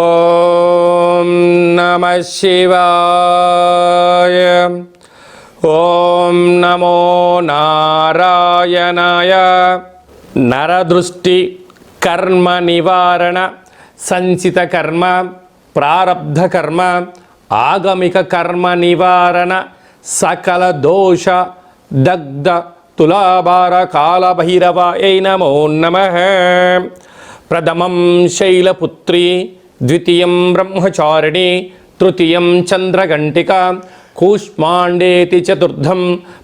ఓం నమ శివాయ. ఓం నమో నారాయణాయ. నరదృష్టి కర్మ నివారణ సంచిత కర్మ ప్రారబ్ధ కర్మ ఆగమిక కర్మ నివారణ సకల దోష దగ్ధ తులాభార కాలభైరవాయ నమో నమ. ప్రథమం శైలపుత్రి ద్వితీయం బ్రహ్మచారిణి తృతీయం చంద్రఘంటిక కూష్మాండేతి చతుర్థం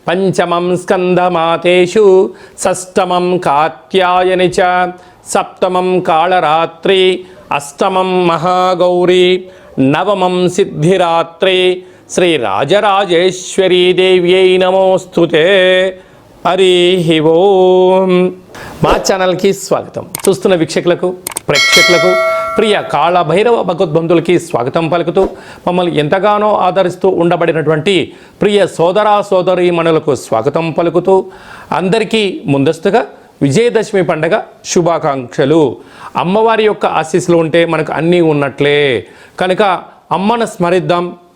పంచమం స్కందమాతేషు షష్టమం కాత్యాయని చ సప్తమం కాళరాత్రి అష్టమం మహాగౌరీ నవమం సిద్ధిరాత్రి శ్రీ రాజరాజేశ్వరీదేవ్యై నమోస్తుతే హరి ఓం. మా ఛానల్కి స్వాగతం. చూస్తున్న వీక్షకులకు ప్రేక్షకులకు ప్రియ కాళభైరవ భగవద్బంధులకి స్వాగతం పలుకుతూ మమ్మల్ని ఎంతగానో ఆదరిస్తూ ఉండబడినటువంటి ప్రియ సోదరా సోదరి మనులకు స్వాగతం పలుకుతూ అందరికీ ముందస్తుగా విజయదశమి పండగ శుభాకాంక్షలు. అమ్మవారి యొక్క ఆశీస్సులు ఉంటే మనకు అన్నీ ఉన్నట్లే. కనుక అమ్మను స్మరిద్దాం.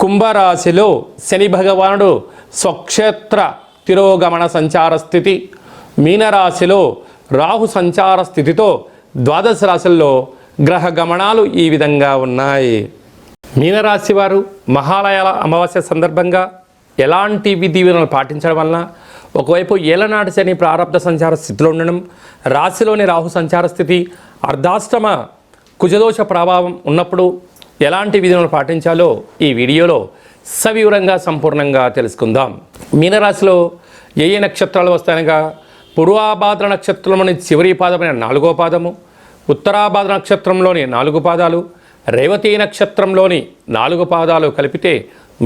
కుంభరాశిలో శని భగవానుడు స్వక్షేత్ర తిరోగమన సంచార స్థితి. మీనరాశిలో రాహు సంచార స్థితితో ద్వాదశ రాశుల్లో గ్రహ గమనాలు ఈ విధంగా ఉన్నాయి. మీనరాశి వారు మహాలయాల అమావాస్య సందర్భంగా ఎలాంటి విధి విధులను పాటించడం వలన ఒకవైపు ఏలనాటి శని ప్రారంభ సంచార స్థితిలో ఉండడం రాశిలోని రాహు సంచార స్థితి అర్ధాష్టమ కుజదోష ప్రభావం ఉన్నప్పుడు ఎలాంటి విధులను పాటించాలో ఈ వీడియోలో సవివరంగా సంపూర్ణంగా తెలుసుకుందాం. మీనరాశిలో ఏ ఏ నక్షత్రాలు వస్తాయనగా పూర్వాభాద్ర నక్షత్రంలోని చివరి పాదమైన నాలుగో పాదము ఉత్తరాభాద్ర నక్షత్రంలోని నాలుగు పాదాలు రేవతి నక్షత్రంలోని నాలుగు పాదాలు కలిపితే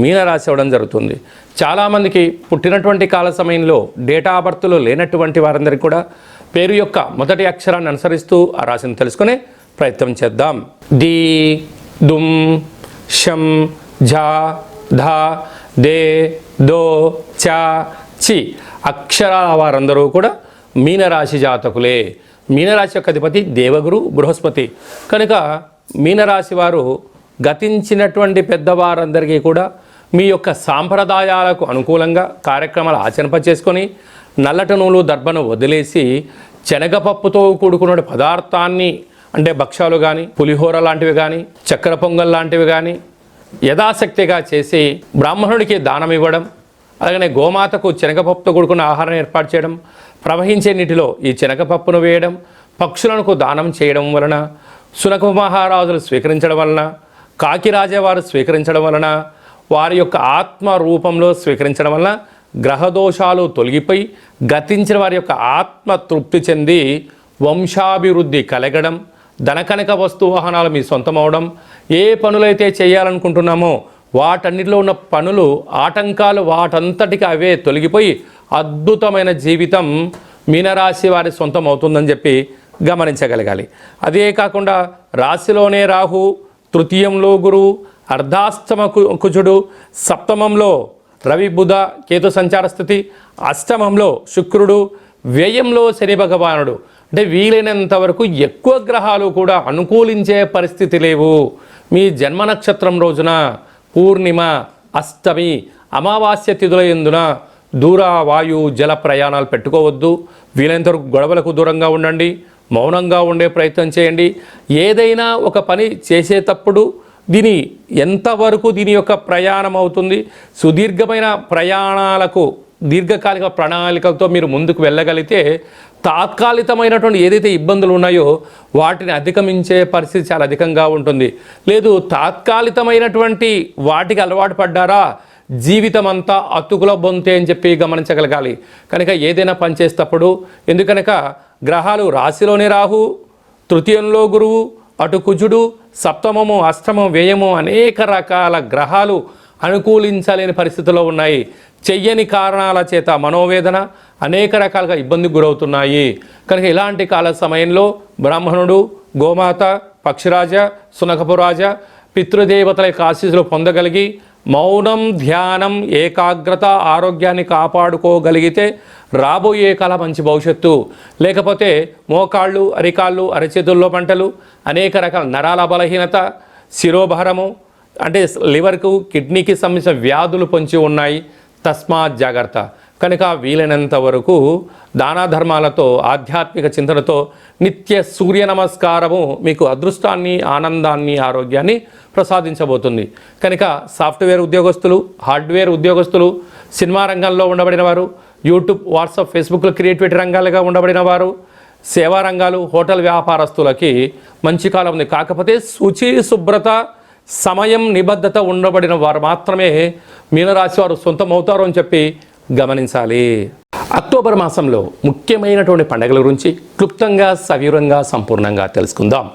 మీనరాశి అవ్వడం జరుగుతుంది. చాలామందికి పుట్టినటువంటి కాల సమయంలో డేటా బర్త్లు లేనటువంటి వారందరికీ కూడా పేరు యొక్క మొదటి అక్షరాన్ని అనుసరిస్తూ ఆ రాశిని తెలుసుకునే ప్రయత్నం చేద్దాం. ది దుమ్ షం ఝా ధా దే దో చా చి అక్షరాల వారందరూ కూడా మీనరాశి జాతకులే. మీనరాశి యొక్క అధిపతి దేవగురు బృహస్పతి. కనుక మీనరాశి వారు గతించినటువంటి పెద్దవారందరికీ కూడా మీ యొక్క సాంప్రదాయాలకు అనుకూలంగా కార్యక్రమాలు ఆచరింపచేసుకొని నల్లట నూలు దర్భను వదిలేసి శనగపప్పుతో కూడుకున్న పదార్థాన్ని అంటే భక్ష్యాలు కానీ పులిహోర లాంటివి కానీ చక్కెర పొంగల్ లాంటివి కానీ యథాశక్తిగా చేసి బ్రాహ్మణుడికి దానం ఇవ్వడం అలాగనే గోమాతకు శనగపప్పుతో కూడుకున్న ఆహారం ఏర్పాటు చేయడం ప్రవహించే నీటిలో ఈ శనగపప్పును వేయడం పక్షులకు దానం చేయడం వలన సునక మహారాజులు స్వీకరించడం వలన కాకిరాజవారు స్వీకరించడం వలన వారి యొక్క ఆత్మ రూపంలో స్వీకరించడం వలన గ్రహదోషాలు తొలగిపోయి గతించిన వారి యొక్క ఆత్మ తృప్తి చెంది వంశాభివృద్ధి కలగడం ధనకనక వస్తు వాహనాలు మీ సొంతం అవడం ఏ పనులైతే చేయాలనుకుంటున్నామో వాటన్నిటిలో ఉన్న పనులు ఆటంకాలు వాటంతటికి అవే తొలగిపోయి అద్భుతమైన జీవితం మీనరాశి వారి సొంతం అవుతుందని చెప్పి గమనించగలగాలి. అదే కాకుండా రాశిలోనే రాహు తృతీయంలో గురువు అర్ధాష్టమ కు- కుజుడు సప్తమంలో రవి బుధ కేతు సంచార స్థితి అష్టమంలో శుక్రుడు వ్యయంలో శని భగవానుడు అంటే వీలైనంత వరకు ఎక్కువ గ్రహాలు కూడా అనుకూలించే పరిస్థితి లేవు. మీ జన్మ నక్షత్రం రోజున పూర్ణిమ అష్టమి అమావాస్య తిథుల ఎందున దూర వాయు జల ప్రయాణాలు పెట్టుకోవద్దు. వీలైనంత వరకు గొడవలకు దూరంగా ఉండండి. మౌనంగా ఉండే ప్రయత్నం చేయండి. ఏదైనా ఒక పని చేసేటప్పుడు దీని ఎంతవరకు దీని యొక్క ప్రయాణం అవుతుంది? సుదీర్ఘమైన ప్రయాణాలకు దీర్ఘకాలిక ప్రణాళికలతో మీరు ముందుకు వెళ్ళగలిగితే తాత్కాలికమైనటువంటి ఏదైతే ఇబ్బందులు ఉన్నాయో వాటిని అధిగమించే పరిస్థితి చాలా అధికంగా ఉంటుంది. లేదు తాత్కాలికమైనటువంటి వాటికి అలవాటు పడ్డారా? జీవితం అంతా అతుకుల బొంతే అని చెప్పి గమనించగలగాలి. కనుక ఏదైనా పనిచేసేటప్పుడు ఎందుకనక గ్రహాలు రాశిలోనే రాహు తృతీయంలో గురువు అటు కుజుడు సప్తమము అష్టమం వ్యయము అనేక రకాల గ్రహాలు అనుకూలించలేని పరిస్థితుల్లో ఉన్నాయి. చెయ్యని కారణాల చేత మనోవేదన అనేక రకాలుగా ఇబ్బందికి గురవుతున్నాయి. కనుక ఇలాంటి కాల సమయంలో బ్రాహ్మణుడు గోమాత పక్షిరాజ సునకపురాజ పితృదేవతల యొక్క ఆశీస్సులు పొందగలిగి మౌనం ధ్యానం ఏకాగ్రత ఆరోగ్యాన్ని కాపాడుకోగలిగితే రాబోయే కాల మంచి భవిష్యత్తు. లేకపోతే మోకాళ్ళు అరికాళ్ళు అరచేతుల్లో పంటలు అనేక రకాల నరాల బలహీనత శిరోభారము అంటే లివర్కు కిడ్నీకి సంబంధించిన వ్యాధులు పొంచి ఉన్నాయి. తస్మాత్ జాగ్రత్త. కనుక వీలైనంత వరకు దాన ధర్మాలతో ఆధ్యాత్మిక చింతనతో నిత్య సూర్య నమస్కారము మీకు అదృష్టాన్ని ఆనందాన్ని ఆరోగ్యాన్ని ప్రసాదించబోతుంది. కనుక సాఫ్ట్వేర్ ఉద్యోగస్తులు హార్డ్వేర్ ఉద్యోగస్తులు సినిమా రంగంలో ఉండబడిన వారు యూట్యూబ్ వాట్సాప్ ఫేస్బుక్లో క్రియేటివిటీ రంగాలుగా ఉండబడిన వారు సేవా రంగాలు హోటల్ వ్యాపారస్తులకి మంచి కాలం ఉంది. కాకపోతే శుచి శుభ్రత సమయం నిబద్ధత ఉండబడిన వారు మాత్రమే మీనరాశి వారు సొంతమవుతారు అని చెప్పి గమనించాలి. అక్టోబర్ మాసంలో ముఖ్యమైనటువంటి పండుగల గురించి క్లుప్తంగా సవివరంగా సంపూర్ణంగా తెలుసుకుందాం.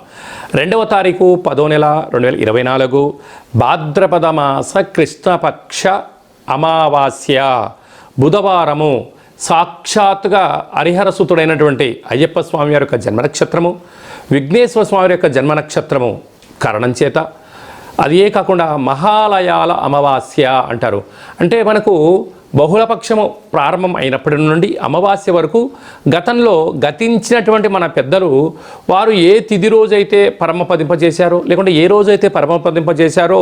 రెండవ తారీఖు పదో నెల రెండు వేల ఇరవై నాలుగు భాద్రపద మాస కృష్ణపక్ష అమావాస్య. బుధవారము సాక్షాత్తుగా హరిహరసుతుడైనటువంటి అయ్యప్ప స్వామి వారి యొక్క జన్మ నక్షత్రము విఘ్నేశ్వర స్వామి యొక్క జన్మ నక్షత్రము కారణం చేత అదే కాకుండా మహాలయాల అమావాస్య అంటారు. అంటే మనకు బహుళపక్షము ప్రారంభం అయినప్పటి నుండి అమావాస్య వరకు గతంలో గతించినటువంటి మన పెద్దలు వారు ఏ తిథి రోజైతే పరమపదింపజేశారో లేకుంటే ఏ రోజైతే పరమపదింపజేశారో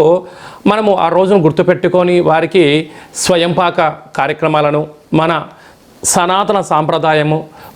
మనము ఆ రోజును గుర్తుపెట్టుకొని వారికి స్వయంపాక కార్యక్రమాలను మన సనాతన సాంప్రదాయము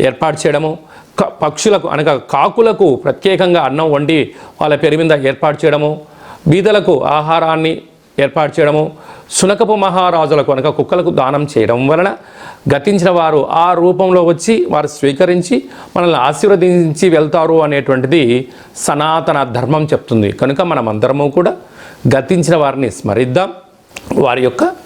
ఏర్పాటు చేయడము క- పక్షులకు అనగా కాకులకు ప్రత్యేకంగా అన్నం వండి వాళ్ళ పేరు మీద ఏర్పాటు చేయడము బీదలకు ఆహారాన్ని ఏర్పాటు చేయడము శునకపు మహారాజులకు అనగా కుక్కలకు దానం చేయడం వలన గతించిన వారు ఆ రూపంలో వచ్చి వారు స్వీకరించి మనల్ని ఆశీర్వదించి వెళ్తారు అనేటువంటిది సనాతన ధర్మం చెప్తుంది. కనుక మనమందరము కూడా గతించిన వారిని స్మరిద్దాం. వారి యొక్క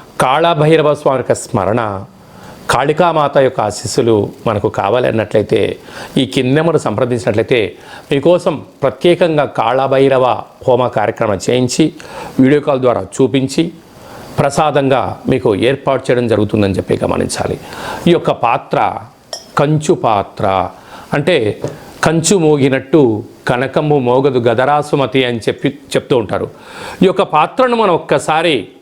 కాళభైరవ స్వామి యొక్క స్మరణ కాళికామాత యొక్క ఆశీస్సులు మనకు కావాలన్నట్లయితే ఈ కిందెమను సంప్రదించినట్లయితే మీకోసం ప్రత్యేకంగా కాళభైరవ హోమ కార్యక్రమం చేయించి వీడియో కాల్ ద్వారా చూపించి ప్రసాదంగా మీకు ఏర్పాటు చేయడం జరుగుతుందని చెప్పి గమనించాలి. ఈ యొక్క పాత్ర కంచు పాత్ర అంటే కంచు మోగినట్టు కనకము మోగదు గదరాసుమతి అని చెప్పి చెప్తూ ఉంటారు. ఈ యొక్క పాత్రను మనం ఒక్కసారి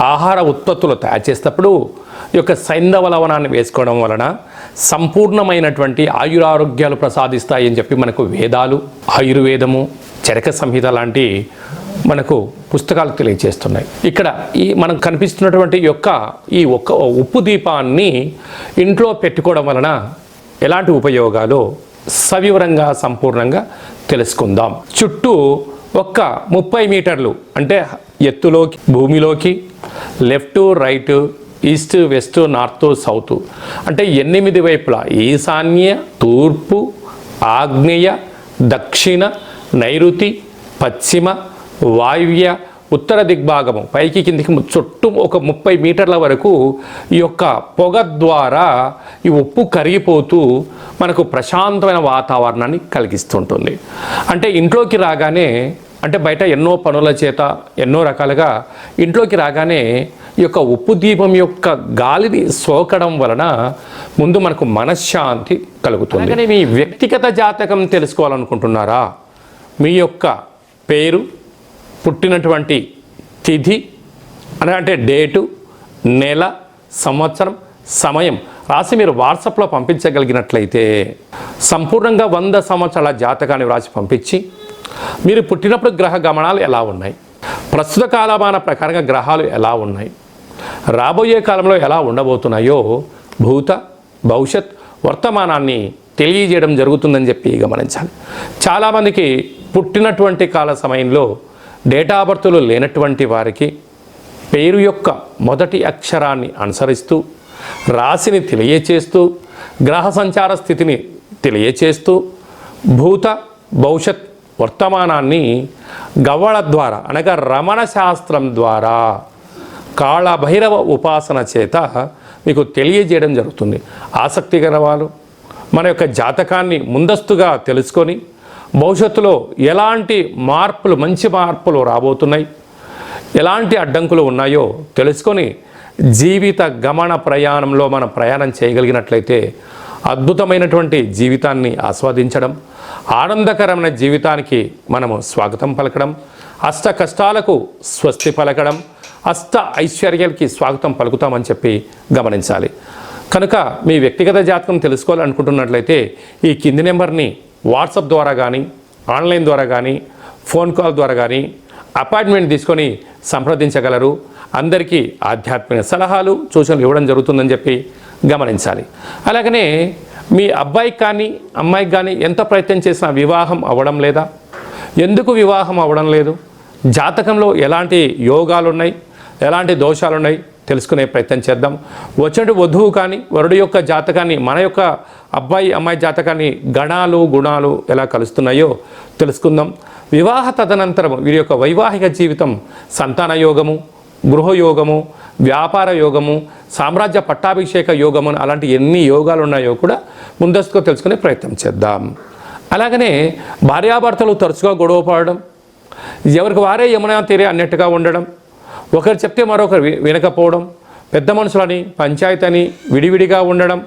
ఆహార ఉత్పత్తులు తయారు చేసేటప్పుడు ఈ యొక్క సైంధవ లవణాన్ని వేసుకోవడం వలన సంపూర్ణమైనటువంటి ఆయురారోగ్యాలు ప్రసాదిస్తాయని చెప్పి మనకు వేదాలు ఆయుర్వేదము చరక సంహిత లాంటి మనకు పుస్తకాలు తెలియజేస్తున్నాయి. ఇక్కడ ఈ మనకు కనిపిస్తున్నటువంటి యొక్క ఈ ఒక్క ఉప్పు దీపాన్ని ఇంట్లో పెట్టుకోవడం వలన ఎలాంటి ఉపయోగాలు సవివరంగా సంపూర్ణంగా తెలుసుకుందాం. చుట్టూ ఒక్క ముప్పై మీటర్లు అంటే ఎత్తులోకి భూమిలోకి left right east west north south. అంటే ఎనిమిది వైపులా. ఈశాన్య తూర్పు ఆగ్నేయ దక్షిణ నైరుతి పశ్చిమ వాయువ్య ఉత్తర దిగ్భాగము. పైకి కిందికి చుట్టూ ఒక ముప్పై మీటర్ల వరకు ఈ యొక్క పొగ ద్వారా ఈ ఉప్పు కరిగిపోతూ మనకు ప్రశాంతమైన వాతావరణాన్ని కలిగిస్తుంటుంది. అంటే ఇంట్లోకి రాగానే అంటే బయట ఎన్నో పనుల చేత ఎన్నో రకాలుగా ఇంట్లోకి రాగానే ఈ యొక్క ఉప్పు దీపం యొక్క గాలిని సోకడం వలన ముందు మనకు మనశ్శాంతి కలుగుతుంది. కానీ మీ వ్యక్తిగత జాతకం తెలుసుకోవాలనుకుంటున్నారా? మీ యొక్క పేరు పుట్టినటువంటి తిథి అని అంటే డేటు నెల సంవత్సరం సమయం రాసి మీరు వాట్సాప్లో పంపించగలిగినట్లయితే సంపూర్ణంగా వంద సంవత్సరాల జాతకాన్ని వ్రాసి పంపించి మీరు పుట్టినప్పుడు గ్రహ గమనాలు ఎలా ఉన్నాయి? ప్రస్తుత కాలమాన ప్రకారంగా గ్రహాలు ఎలా ఉన్నాయి? రాబోయే కాలంలో ఎలా ఉండబోతున్నాయో భూత భవిష్యత్ వర్తమానాన్ని తెలియజేయడం జరుగుతుందని చెప్పి గమనించాలి. చాలామందికి పుట్టినటువంటి కాల సమయంలో డేటా బర్త్లు లేనటువంటి వారికి పేరు యొక్క మొదటి అక్షరాన్ని అనుసరిస్తూ రాశిని తెలియచేస్తూ గ్రహ సంచార స్థితిని తెలియచేస్తూ భూత భవిష్యత్ వర్తమానాన్ని గవ్వళ ద్వారా అనగా రమణ శాస్త్రం ద్వారా కాళభైరవ ఉపాసన చేత మీకు తెలియజేయడం జరుగుతుంది. ఆసక్తి గల వాళ్ళు మన యొక్క జాతకాన్ని ముందస్తుగా తెలుసుకొని భవిష్యత్తులో ఎలాంటి మార్పులు మంచి మార్పులు రాబోతున్నాయి ఎలాంటి అడ్డంకులు ఉన్నాయో తెలుసుకొని జీవిత గమన ప్రయాణంలో మనం ప్రయాణం చేయగలిగినట్లయితే అద్భుతమైనటువంటి జీవితాన్ని ఆస్వాదించడం ఆనందకరమైన జీవితానికి మనము స్వాగతం పలకడం అష్ట కష్టాలకు స్వస్తి పలకడం అష్ట ఐశ్వర్యాలకి స్వాగతం పలుకుతామని చెప్పి గమనించాలి. కనుక మీ వ్యక్తిగత జాతకం తెలుసుకోవాలనుకుంటున్నట్లయితే ఈ కింది నెంబర్ని వాట్సాప్ ద్వారా కానీ ఆన్లైన్ ద్వారా కానీ ఫోన్ కాల్ ద్వారా కానీ అపాయింట్మెంట్ తీసుకొని సంప్రదించగలరు. అందరికీ ఆధ్యాత్మిక సలహాలు సూచనలు ఇవ్వడం జరుగుతుందని చెప్పి గమనించాలి. అలాగనే మీ అబ్బాయికి కానీ అమ్మాయికి కానీ ఎంత ప్రయత్నం చేసినా వివాహం అవ్వడం లేదా? ఎందుకు వివాహం అవ్వడం లేదు? జాతకంలో ఎలాంటి యోగాలు ఉన్నాయి ఎలాంటి దోషాలు ఉన్నాయి తెలుసుకునే ప్రయత్నం చేద్దాం. వచ్చేటి వధువు కానీ వరుడు యొక్క జాతకాన్ని మన యొక్క అబ్బాయి అమ్మాయి జాతకాన్ని గణాలు గుణాలు ఎలా కలుస్తున్నాయో తెలుసుకుందాం. వివాహ తదనంతరం వీరి యొక్క వైవాహిక జీవితం సంతాన యోగము గృహయోగము వ్యాపార యోగము సామ్రాజ్య పట్టాభిషేక యోగము అలాంటి ఎన్ని యోగాలు ఉన్నాయో కూడా ముందస్తుగా తెలుసుకునే ప్రయత్నం చేద్దాం. అలాగనే భార్యాభర్తలు తరచుగా గొడవ పడడం ఎవరికి వారే యమునా తీరే అన్నట్టుగా ఉండడం ఒకరు చెప్తే మరొకరు వి- వినకపోవడం పెద్ద మనుషులని పంచాయతీ అని విడివిడిగా ఉండడం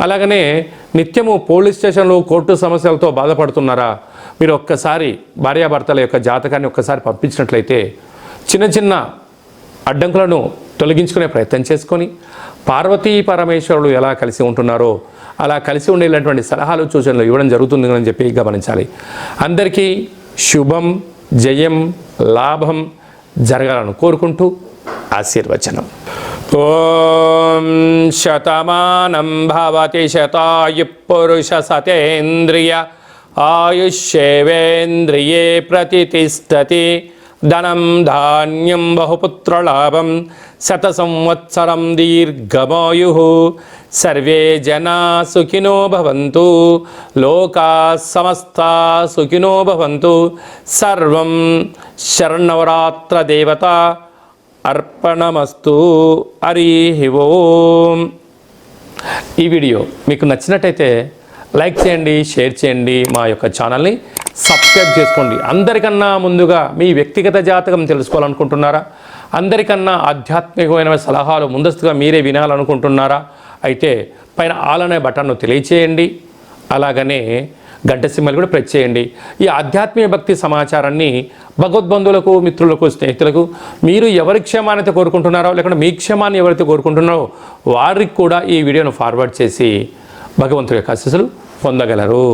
అలాగనే నిత్యము పోలీస్ స్టేషన్లు కోర్టు సమస్యలతో బాధపడుతున్నారా? మీరు ఒక్కసారి భార్యాభర్తల యొక్క జాతకాన్ని ఒక్కసారి పంపించినట్లయితే చిన్న చిన్న అడ్డంకులను తొలగించుకునే ప్రయత్నం చేసుకొని పార్వతీ పరమేశ్వరులు ఎలా కలిసి ఉంటున్నారో అలా కలిసి ఉండేటువంటి సలహాలు సూచనలు ఇవ్వడం జరుగుతుంది అని చెప్పి గమనించాలి. అందరికీ శుభం జయం లాభం జరగాలని కోరుకుంటూ ఆశీర్వచనం. ఓం శతమానం భవతి శతాయు పురుష సతేంద్రియ ఆయుష్యేవేంద్రియే ప్రతిష్టతి. ధనం ధాన్యం బహుపుత్రలాభం శత సంవత్సరం దీర్ఘమాయు. సర్వే జనా సుఖినో భవంతు లోకా సమస్త సుఖినో భవంతు. సర్వం శరణవరాత్ర దేవత అర్పణమస్తు హరి ఓం. ఈ వీడియో మీకు నచ్చినట్టయితే లైక్ చేయండి షేర్ చేయండి మా యొక్క ఛానల్ని. సబ్స్క్రైబ్ చేసుకోండి. అందరికన్నా ముందుగా మీ వ్యక్తిగత జాతకం తెలుసుకోవాలనుకుంటున్నారా? అందరికన్నా ఆధ్యాత్మికమైన సలహాలు ముందస్తుగా మీరే వినాలనుకుంటున్నారా? అయితే పైన ఆల్ అనే బటన్ను తెలియచేయండి. అలాగనే గంట సిమ్మలు కూడా ప్రెస్ చేయండి. ఈ ఆధ్యాత్మిక భక్తి సమాచారాన్ని భగవద్బంధువులకు మిత్రులకు స్నేహితులకు మీరు ఎవరి క్షేమాన్ని కోరుకుంటున్నారో లేకుంటే మీ క్షేమాన్ని ఎవరైతే కోరుకుంటున్నారో వారికి కూడా ఈ వీడియోను ఫార్వర్డ్ చేసి భగవంతుడి యొక్క ఆశీస్సులు పొందగలరు.